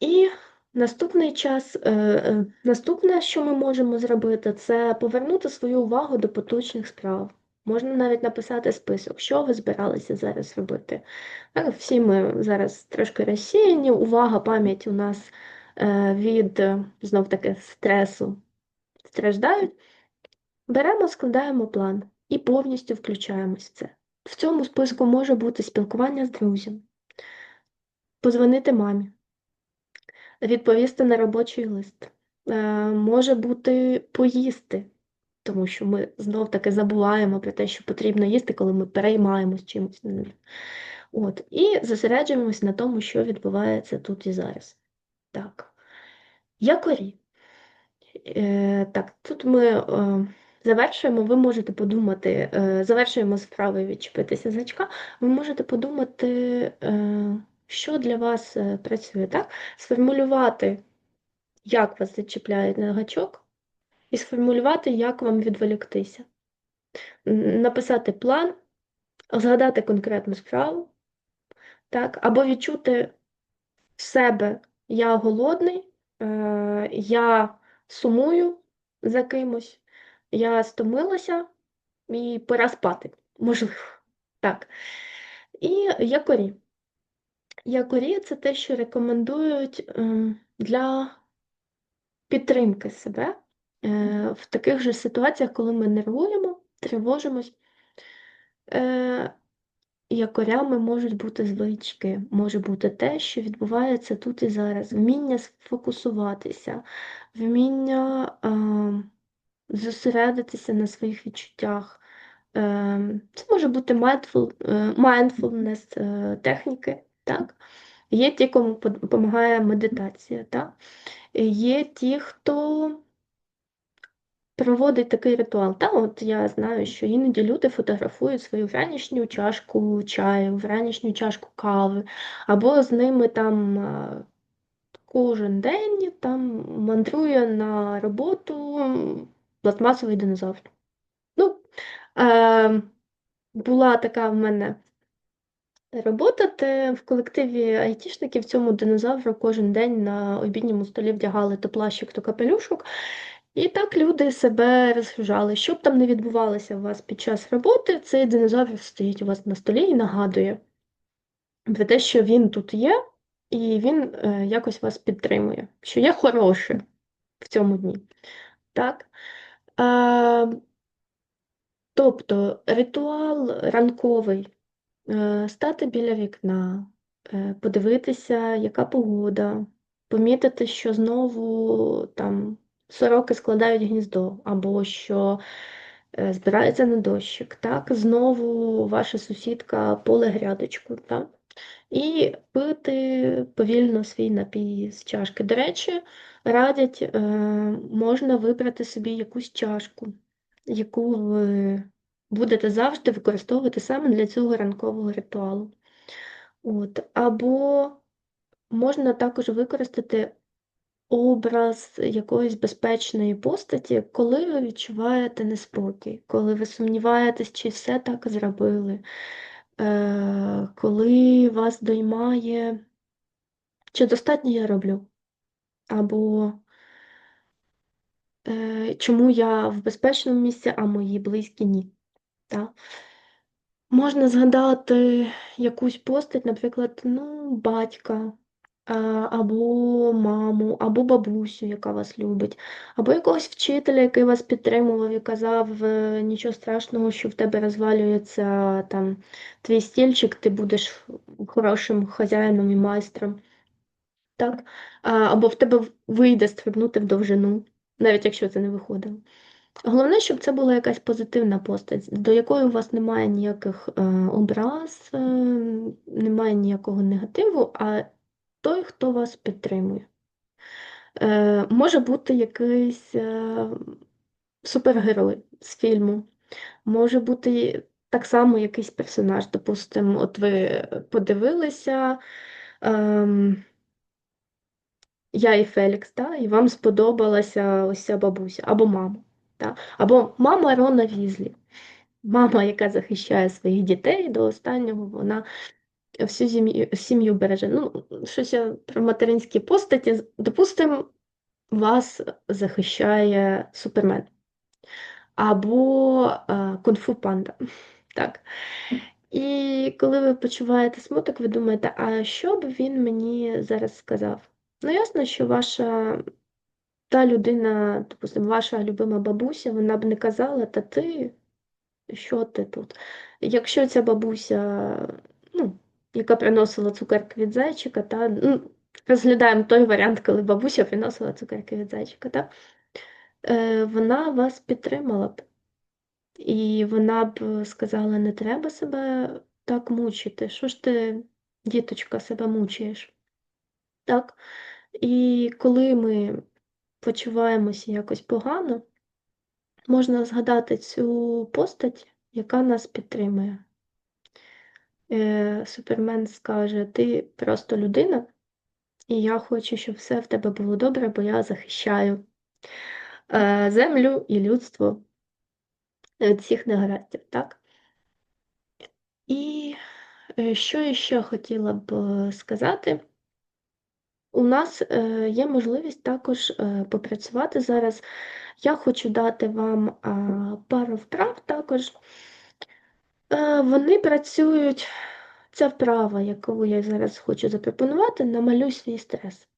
І наступний час, е, е, наступне, що ми можемо зробити, це повернути свою увагу до поточних справ. Можна навіть написати список, що ви збиралися зараз робити. Всі ми зараз трошки розсіяні, увага, пам'ять у нас е, від знов таки стресу страждають. Беремо, складаємо план і повністю включаємось в це. В цьому списку може бути спілкування з друзями, позвонити мамі, відповісти на робочий лист. Е, може бути поїсти, тому що ми знов таки забуваємо про те, що потрібно їсти, коли ми переймаємось чимось. От, І зосереджуємось на тому, що відбувається тут і зараз. Так. Якорі. Е, Так, тут ми е, завершуємо, ви можете подумати, е, завершуємо справи відчепитися з гачка, ви можете подумати, е, що для вас е, працює, так? Сформулювати, як вас зачіпляє на гачок, і сформулювати, як вам відволіктися. Написати план, згадати конкретну справу, так? Або відчути в себе я голодний, е, я сумую за кимось, я стомилася і пора спати, можливо. Так. І якорі. Якорі це те, що рекомендують е, для підтримки себе е, в таких же ситуаціях, коли ми нервуємо, тривожимось. Е, Якорями можуть бути звички, може бути те, що відбувається тут і зараз, вміння сфокусуватися, вміння е, зосередитися на своїх відчуттях. Е, Це може бути mindful, е, mindfulness техніки. Так? Є ті, кому допомагає медитація. так? Є ті, хто проводить такий ритуал. Та от я знаю, що іноді люди фотографують свою вранішню чашку чаю, вранішню чашку кави, або з ними там кожен день там мандрує на роботу пластмасовий динозавр. Ну, е, була така в мене робота, де в колективі айтішників цьому динозавру кожен день на обідньому столі вдягали то плащик, то капелюшок. І так люди себе розгружали. Що б там не відбувалося у вас під час роботи, цей динозавр стоїть у вас на столі і нагадує про те, що він тут є, і він е, якось вас підтримує, що є хороше в цьому дні. Так? А, тобто ритуал ранковий стати біля вікна, е, подивитися, яка погода, помітити, що знову там сороки складають гніздо, або що е, збирається на дощик, так, знову ваша сусідка поле грядочку, так? І пити повільно свій напій з чашки. До речі, радять, е, можна вибрати собі якусь чашку, яку ви будете завжди використовувати саме для цього ранкового ритуалу. От. Або можна також використати образ якоїсь безпечної постаті, коли ви відчуваєте неспокій, коли ви сумніваєтесь, чи все так зробили, е, коли вас доймає, чи достатньо я роблю, або е, чому я в безпечному місці, а мої близькі ні. Так? Можна згадати якусь постать, наприклад, ну, батька, або маму, або бабусю, яка вас любить, або якогось вчителя, який вас підтримував і казав, «Е, нічого страшного, що в тебе розвалюється там твій стільчик, ти будеш хорошим хазяїном і майстром. Так? Або в тебе вийде стрибнути в довжину, навіть якщо це не виходило. Головне, щоб це була якась позитивна постать, до якої у вас немає ніяких е, образ, е, немає ніякого негативу, а той, хто вас підтримує. Е, Може бути якийсь е, супергерой з фільму, може бути так само якийсь персонаж. Допустимо, от ви подивилися. Е, я і Фелікс, та, і вам сподобалася ось ця бабуся або мама. Та, або мама Рона Візлі. Мама, яка захищає своїх дітей до останнього, вона всю сім'ю, сім'ю береже. Ну, щось про материнські постаті. Допустимо, вас захищає Супермен або е, Кунг-фу панда. Так. І коли ви почуваєте смуток, ви думаєте, а що б він мені зараз сказав? Ну, ясно, що ваша та людина, допустимо, ваша любима бабуся, вона б не казала, та ти, що ти тут? Якщо ця бабуся, ну, яка приносила цукерки від зайчика, та, ну, розглядаємо той варіант, коли бабуся приносила цукерки від зайчика, та, е, вона вас підтримала б. І вона б сказала, не треба себе так мучити. Що ж ти, діточка, себе мучаєш? Так? І коли ми почуваємося якось погано, можна згадати цю постать, яка нас підтримує. Е, Супермен скаже: ти просто людина, і я хочу, щоб все в тебе було добре, бо я захищаю е, землю і людство від всіх негараздів, так? І е, що я ще хотіла б е, сказати? У нас е, є можливість також е, попрацювати зараз. Я хочу дати вам е, пару вправ також. Вони працюють, ця вправа, яку я зараз хочу запропонувати, намалюй свій стрес.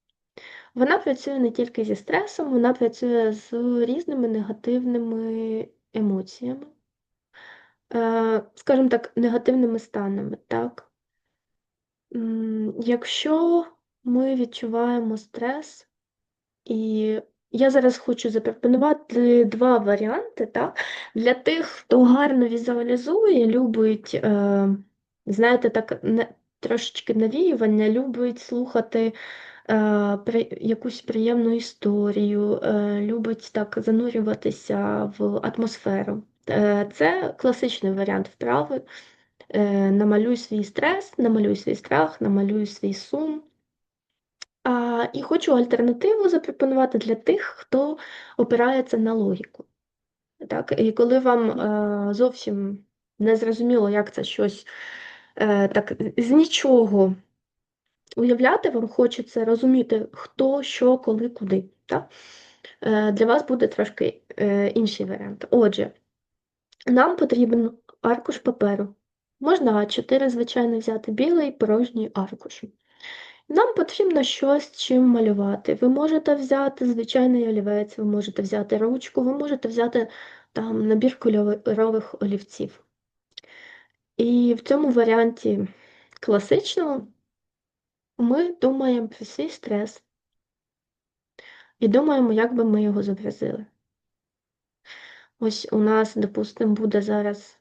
Вона працює не тільки зі стресом, вона працює з різними негативними емоціями, скажімо так, негативними станами. так? Якщо ми відчуваємо стрес, і я зараз хочу запропонувати два варіанти, так? Для тих, хто гарно візуалізує, любить, е, знаєте, так, не, трошечки навіювання, любить слухати е, при, якусь приємну історію, е, любить так занурюватися в атмосферу. Е, це класичний варіант вправи. Намалюй свій стрес, намалюй свій страх, намалюй свій сум. А, І хочу альтернативу запропонувати для тих, хто опирається на логіку. Так? І коли вам е, зовсім не зрозуміло, як це щось е, так з нічого уявляти, вам хочеться розуміти, хто, що, коли, куди. Так? Е, Для вас буде трошки е, інший варіант. Отже, нам потрібен аркуш паперу. Можна А4, звичайно, взяти білий порожній аркуш. Нам потрібно щось чим малювати. Ви можете взяти звичайний олівець, ви можете взяти ручку, ви можете взяти там набір кольорових олівців. І в цьому варіанті класичному ми думаємо про свій стрес і думаємо, як би ми його зобразили. Ось у нас, допустимо, буде зараз.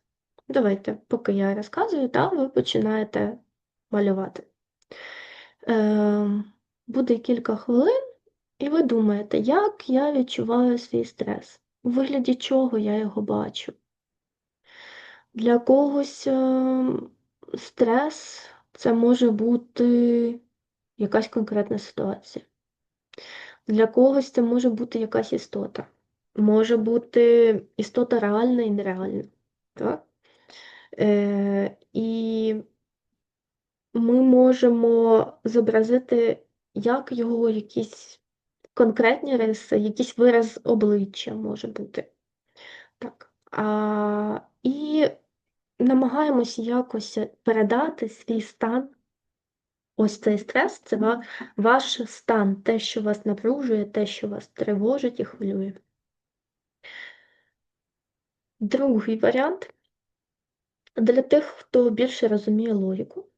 Давайте, поки я розказую, та ви починаєте малювати. Е, Буде кілька хвилин, і ви думаєте, як я відчуваю свій стрес, у вигляді чого я його бачу. Для когось е, стрес це може бути якась конкретна ситуація. Для когось це може бути якась істота. Може бути істота реальна і нереальна. Так? Е, І ми можемо зобразити, як його якісь конкретні риси, якийсь вираз обличчя може бути. Так. А, І намагаємося якось передати свій стан. Ось цей стрес це ваш стан, те, що вас напружує, те, що вас тривожить і хвилює. Другий варіант для тих, хто більше розуміє логіку.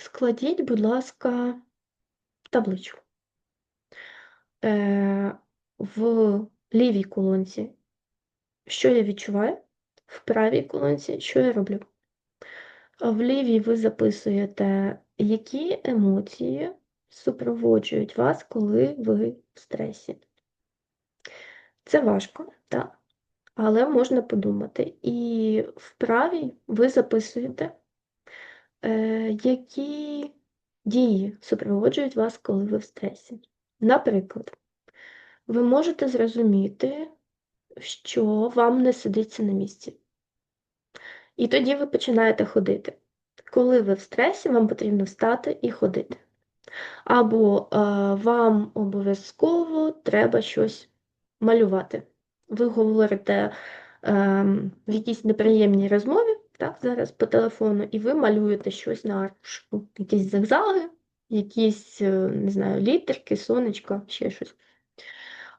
Складіть, будь ласка, табличку. Е, В лівій колонці, що я відчуваю, в правій колонці, що я роблю. В лівій ви записуєте, які емоції супроводжують вас, коли ви в стресі. Це важко, так? Але можна подумати. І в правій ви записуєте, які дії супроводжують вас, коли ви в стресі? Наприклад, ви можете зрозуміти, що вам не сидиться на місці. І тоді ви починаєте ходити. коли ви в стресі, вам потрібно встати і ходити. Або е, вам обов'язково треба щось малювати. Ви говорите е, в якійсь неприємній розмові, так, зараз по телефону, і ви малюєте щось на аркушу. Якісь зигзаги, якісь, е, не знаю, літерки, сонечка, ще щось.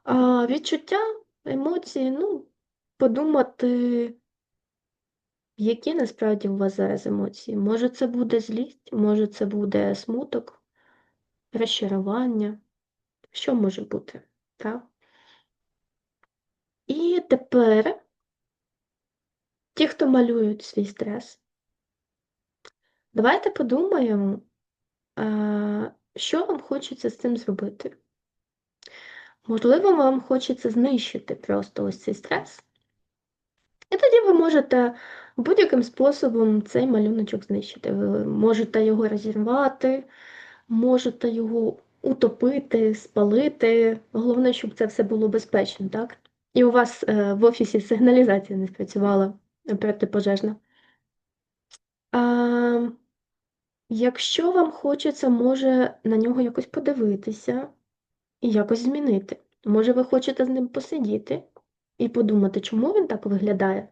А відчуття, емоції, ну, подумати, які насправді у вас зараз емоції. Може, це буде злість, може, це буде смуток, розчарування. Що може бути? Так? І тепер ті, хто малюють свій стрес, давайте подумаємо, що вам хочеться з цим зробити. Можливо, вам хочеться знищити просто ось цей стрес. І тоді ви можете будь-яким способом цей малюночок знищити. Ви можете його розірвати, можете його утопити, спалити. Головне, щоб це все було безпечно, так? І у вас е, в офісі сигналізація не спрацювала протипожежна. А, якщо вам хочеться, може на нього якось подивитися і якось змінити. Може, ви хочете з ним посидіти і подумати, чому він так виглядає?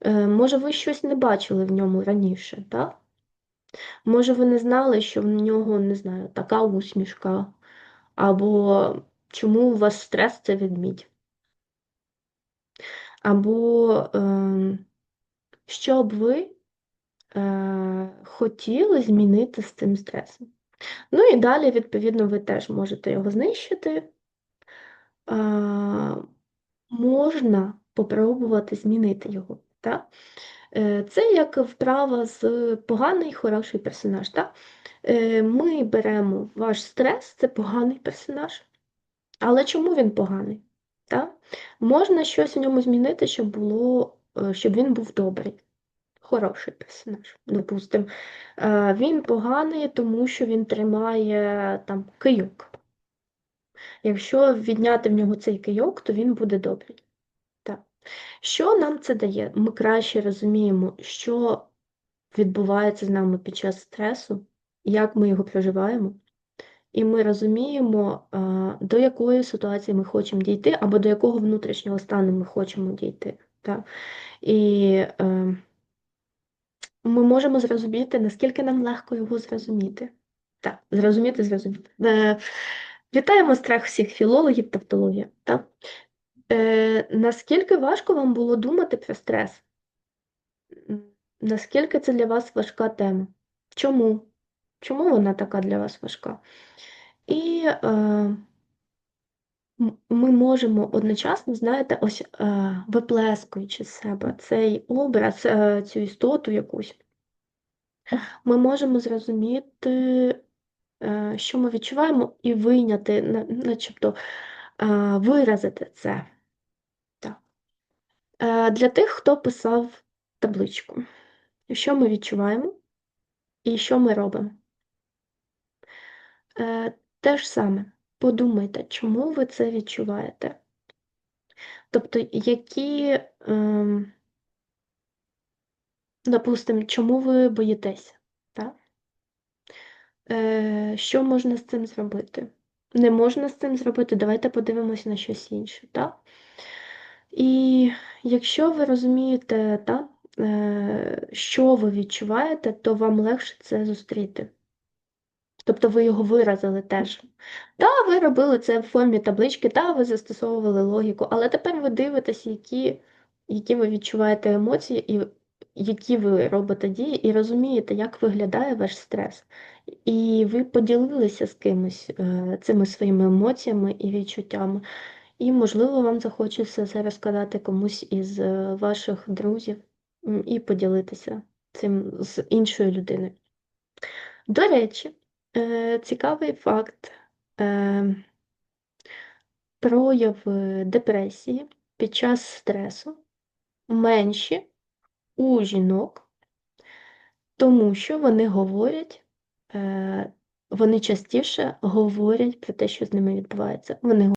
Е, може, ви щось не бачили в ньому раніше, так? Може, ви не знали, що в нього, не знаю, така усмішка, або чому у вас стрес це відмідь. Або е, що б ви е, хотіли змінити з цим стресом. Ну і далі, відповідно, ви теж можете його знищити. Е, можна попробувати змінити його. Так? Е, Це як вправа з поганий хороший персонаж. Так? Ми беремо ваш стрес, це поганий персонаж. Але чому він поганий? Так? Можна щось в ньому змінити, щоб було, е, щоб він був добрий, хороший персонаж, допустимо. Він поганий, тому що він тримає там кийок. Якщо відняти в нього цей кийок, то він буде добрий. Так. Що нам це дає? Ми краще розуміємо, що відбувається з нами під час стресу, як ми його проживаємо. І ми розуміємо, до якої ситуації ми хочемо дійти, або до якого внутрішнього стану ми хочемо дійти. Так? І е, ми можемо зрозуміти, наскільки нам легко його зрозуміти. Так, зрозуміти, зрозуміти. Е, вітаємо страх всіх філологів тавтологія. Так? Е, Наскільки важко вам було думати про стрес? Наскільки це для вас важка тема? Чому? Чому вона така для вас важка? І е, ми можемо одночасно, знаєте, ось е, виплескуючи з себе цей образ, е, цю істоту якусь, ми можемо зрозуміти, е, що ми відчуваємо, і вийняти, начебто е, виразити це. Так. Е, Для тих, хто писав табличку, що ми відчуваємо і що ми робимо. Е, те ж саме, подумайте, чому ви це відчуваєте? Тобто, які, ем, допустимо, чому ви боїтеся? Так? Е, Що можна з цим зробити? Не можна з цим зробити, давайте подивимося на щось інше. Так? І якщо ви розумієте, так, е, що ви відчуваєте, то вам легше це зустріти. Тобто ви його виразили теж. Так, ви робили це в формі таблички, так, ви застосовували логіку, але тепер ви дивитеся, які які ви відчуваєте емоції, і які ви робите дії, і розумієте, як виглядає ваш стрес. І ви поділилися з кимось е, цими своїми емоціями і відчуттями. І, можливо, вам захочеться це розказати комусь із е, ваших друзів і поділитися цим з іншою людиною. До речі, Е, цікавий факт. Е, прояви депресії під час стресу менші у жінок, тому що вони говорять, е, вони частіше говорять про те, що з ними відбувається. Вони